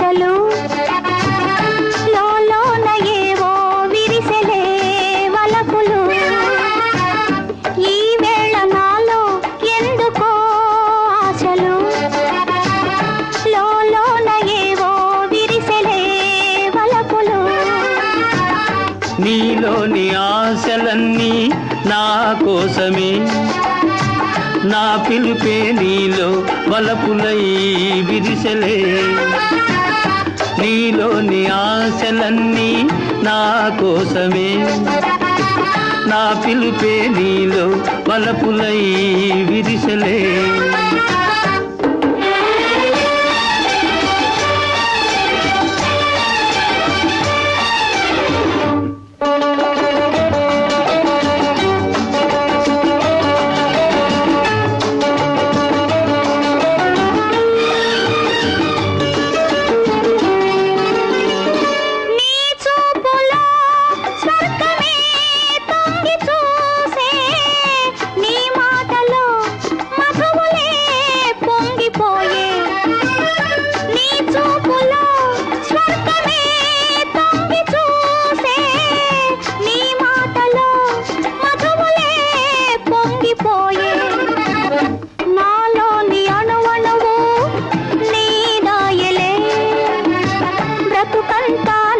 ఆశలు లోన ఏవో విరిసెలే వలపులు. ఈ వేళ నాలో ఎందుకో ఆశలు. లోన ఏవో విరిసెలే వలపులు. నీలోని ఆశలన్నీ నా కోసమే. నా పిలుపే నీలో వలపులై విరిసలే. నీలోని ఆశలన్నీ నా కోసమే. నా పిలుపే నీలో వలపులై విరిసలే.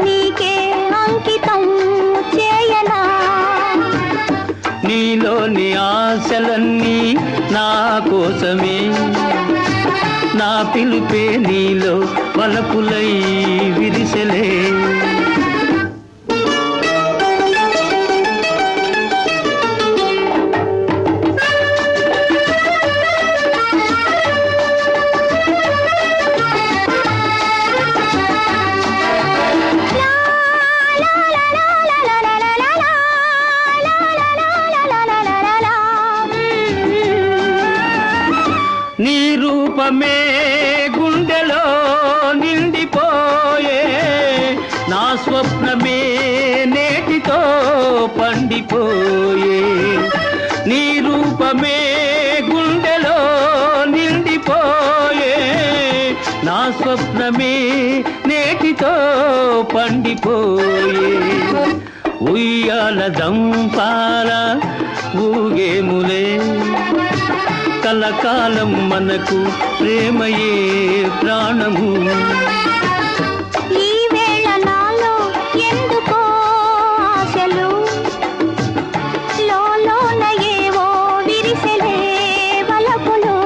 నీకే అంకితం చేయనా? నీలోని ఆశలన్నీ నా కోసమే. నా పిలుపే నీలో వలపులై విరిసలే. రూపమే గుండెలో నిండిపోయే. నా స్వప్నమే నేటితో పండిపోయే. నీ రూపమే గుండెలో నిండిపోయే. నా స్వప్నమే నేటితో పండిపోయే. ఉయ్యాల దంపాల ఊగేములే కలకాలం మనకు ప్రేమయే ప్రాణము. ఈ వేళ నాలో ఎందుకో ఆశలు? ఏవో విరిసెలే వలపులు.